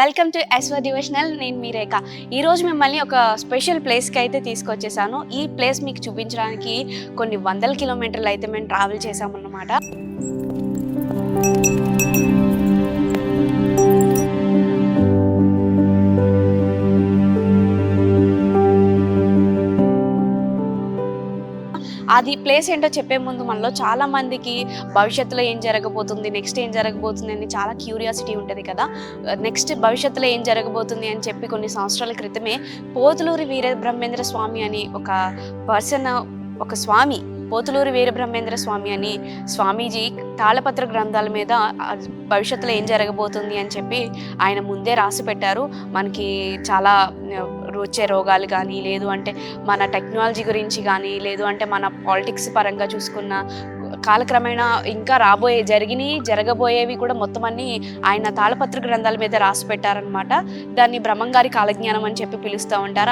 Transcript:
Welcome to ఎస్వ divisional నేను మీ రేఖ. ఈరోజు మిమ్మల్ని ఒక స్పెషల్ ప్లేస్కి అయితే తీసుకొచ్చేసాను. ఈ ప్లేస్ మీకు చూపించడానికి కొన్ని వందల కిలోమీటర్లు అయితే మేము ట్రావెల్ చేసామన్నమాట అది ప్లేస్ ఏంటో చెప్పే ముందు మనలో చాలా మందికి భవిష్యత్తులో ఏం జరగబోతుంది నెక్స్ట్ ఏం జరగబోతుంది అని చాలా క్యూరియాసిటీ ఉంటుంది కదా. Uh, నెక్స్ట్ భవిష్యత్తులో ఏం జరగబోతుంది అని చెప్పి కొన్ని సంవత్సరాల క్రితమే పోతులూరి వీర బ్రహ్మేంద్ర స్వామి అని ఒక పర్సన్ ఒక స్వామి పోతులూరి వీరబ్రహ్మేంద్ర స్వామి అని స్వామీజీ తాళపత్ర గ్రంథాల మీద భవిష్యత్తులో ఏం జరగబోతుంది అని చెప్పి ఆయన ముందే రాసి పెట్టారు. మనకి చాలా వచ్చే రోగాలు కానీ లేదు అంటే మన టెక్నాలజీ గురించి కానీ లేదు అంటే మన పాలిటిక్స్ పరంగా చూసుకున్న కాలక్రమేణా ఇంకా రాబోయే జరిగినవి జరగబోయేవి కూడా మొత్తం అన్ని ఆయన తాళపత్ర గ్రంథాల మీద రాసి పెట్టారనమాట దాన్ని బ్రహ్మంగారి కాలజ్ఞానం అని చెప్పి పిలుస్తూ ఉంటారు.